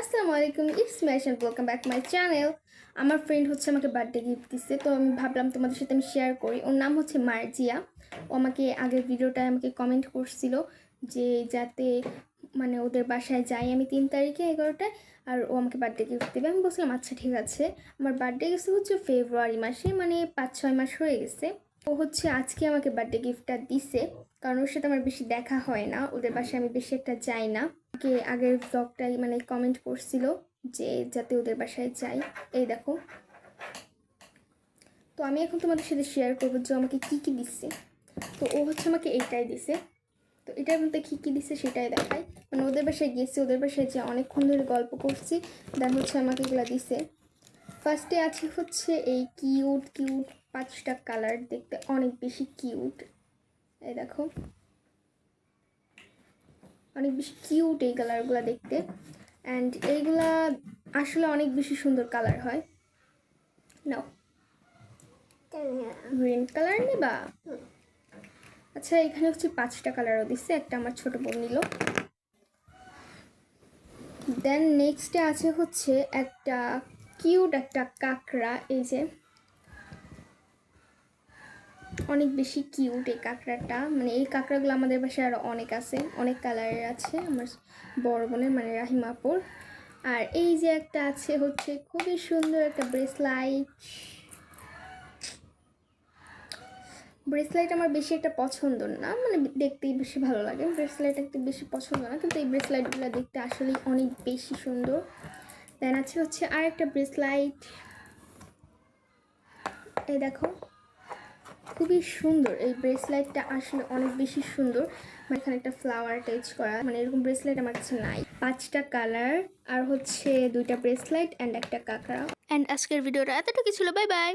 আসসালামু আলাইকুম ইটস ম্যাশন ওয়েলকাম ব্যাক মাই চ্যানেল আমার ফ্রেন্ড হচ্ছে আমাকে বার্থডে গিফট দিচ্ছে তো আমি ভাবলাম তোমাদের সাথে আমি শেয়ার করি। ওর নাম হচ্ছে মার্জিয়া। ও আমাকে আগের ভিডিওটায় আমাকে কমেন্ট করছিল যে যাতে মানে ওদের বাসায় যাই আমি তিন তারিখে এগারোটায়, আর ও আমাকে বার্থডে গিফট দেবে। আমি বলছিলাম আচ্ছা ঠিক আছে। আমার বার্থডে গেছে হচ্ছে ফেব্রুয়ারি মাসে মানে পাঁচ ছয় মাস হয়ে গেছে। ও হচ্ছে আজকে আমাকে বার্থডে গিফটটা দিছে। কারণ ওর সাথে আমার বেশি দেখা হয় না ওদের বাসায় আমি বেশি একটা যাই না। কে আগের ব্লগটাই মানে কমেন্ট করছিল যে যাতে ওদের বাসায় যাই। এই দেখো। তো আমি এখন তোমাদের সাথে শেয়ার করব যে আমাকে কী কী দিচ্ছে তো ও হচ্ছে আমাকে এইটাই দিছে। তো এটার মধ্যে কী কী দিচ্ছে সেটাই দেখাই। মানে ওদের বাসায় গেছি ওদের বাসায় যে অনেকক্ষণ ধরে গল্প করছি। দেন হচ্ছে আমাকে এগুলো দিছে। ফার্স্টে আছে হচ্ছে এই কিউট কিউট পাঁচটা কালার দেখতে অনেক বেশি কিউট এই দেখো। অনেক বেশি কিউট এই কালারগুলো দেখতে। অ্যান্ড এইগুলা আসলে অনেক বেশি সুন্দর কালার হয়। নাও। গ্রিন কালার নেবা? আচ্ছা এখানে হচ্ছে পাঁচটা কালারও দিচ্ছে একটা আমার ছোট বোন নিল। দেন নেক্সটে আছে হচ্ছে একটা কিউট একটা কাঁকড়া, এই যে। অনেক বেশি কিউট এই কাঁকড়াটা। মানে এই কাঁকড়াগুলো আমাদের বাসায় আরও অনেক আছে, অনেক কালারের আছে, আমার বড় বোনের মানে রাহিমাপুর আর এই যে একটা আছে হচ্ছে খুবই সুন্দর একটা ব্রেসলাইট ব্রেসলাইট আমার বেশি একটা পছন্দ না মানে দেখতেই বেশি ভালো লাগে। ব্রেসলাইট একটু বেশি পছন্দ না, কিন্তু এই ব্রেসলাইটগুলো দেখতে আসলেই অনেক বেশি সুন্দর। দেন আছে হচ্ছে আর একটা ব্রেসলাইট এই দেখো। খুবই সুন্দর। এই ব্রেসলাইটটা আসলে অনেক বেশি সুন্দর। মানে এখানে একটা ফ্লাওয়ার অ্যাটাচ করা। মানে এরকম ব্রেসলাইট আমার কাছে নাই। পাঁচটা কালার আর হচ্ছে দুইটা ব্রেসলাইট অ্যান্ড একটা কাঁকড়া। অ্যান্ড আজকের ভিডিওটা এতটুকু ছিল। Bye bye